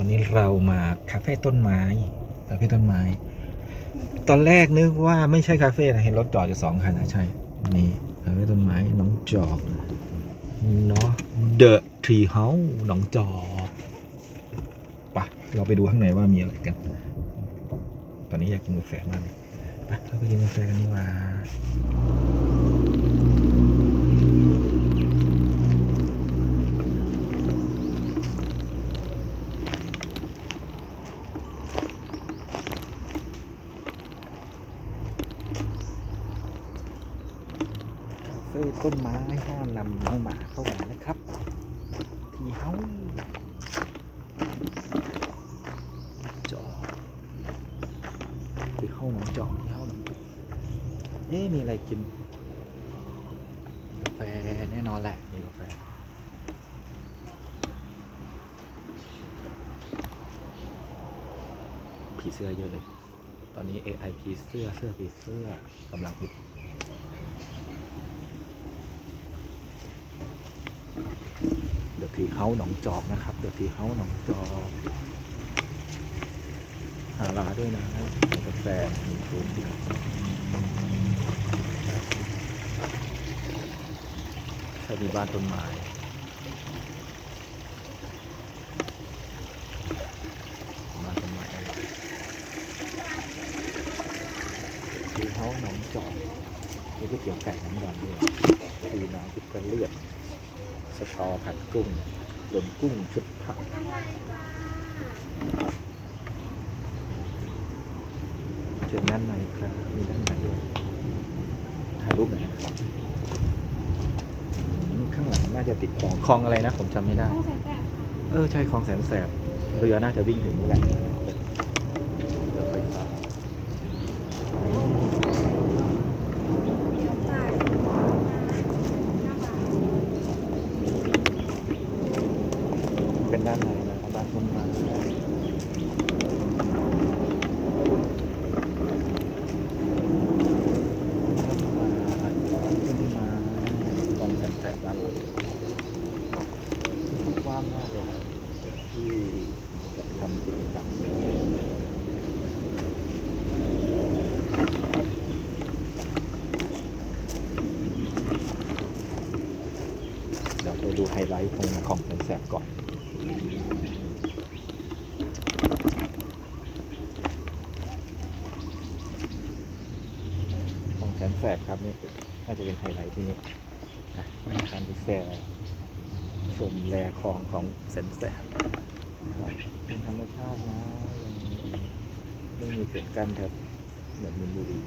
วันนี้เรามาคาเฟ่ต้นไม้คาเฟ่ต้นไม้ ตอนแรกนึกว่าไม่ใช่คาเฟ่นะเห็นรถจอดอยู่สองคันนะใช่ นี่คาเฟ่ต้นไม้หน้องจอกเนาะเดอะทรีเฮาส์หนองจอกปะเราไปดูข้างในว่ามีอะไรกัน ตอนนี้อยากกินกาแฟมากเลยไปเราไปกินกาแฟกันดีกว่า คาเฟ่ต้นไม้ห้ามนำน้องหมาเข้ามานะครับ ที่เฮาจอทีเฮาหนองจอกที่เฮาหนองเอ๊ะมีอะไรกินกาแฟแน่นอนแหละมีกาแฟผีเสื้อเยอะเลย ตอนนี้ AI ผีเสื้อเสื้อผีเสื้อกำลังฮิต เดอะทีเฮาหนองจอกนะครับเดอะทีเฮาหนองจอกหาร้านด้วยนะกาแฟมีฟรุตใช่มีบ้านต้นไม้บ้านต้นไม้ทีเฮาหนองจอกมีก๋วยเตี๋ยวไก่น้ำดำด้วยคือน้ำพริกกระเลือดสตอผัดกุ้ง หล่นกุ้งชุดผักเจอด้านในครับ มีด้านในด้วยถ่ายรูปหน่อยนะครับข้างหลังน่าจะติดคลองคลองอะไรนะ ผมจำไม่ได้ เออ ใช่คลองแสนแสบ เรือน่าจะวิ่งถึงแหละเรือไฟฟ้า เดี๋ยวจ่ายห้าบาท เป็นด้านในนะครับบ้านต้นไม้ต้นไม้คลองแสนแสบด้านหลัง กว้างมากเลยนะที่จะทำ กิจกรรมเดี๋ยวไปดูไฮไลท์ตรงของแสบก่อน ของแส นแสบครับนี่น่าจะเป็นไฮไลท์ที่นี่การไปแสบชมแลคลองของแสนแสบเป็นธรรมชาตินะไม่มีเกิดกันครับเหมือนมินบุรี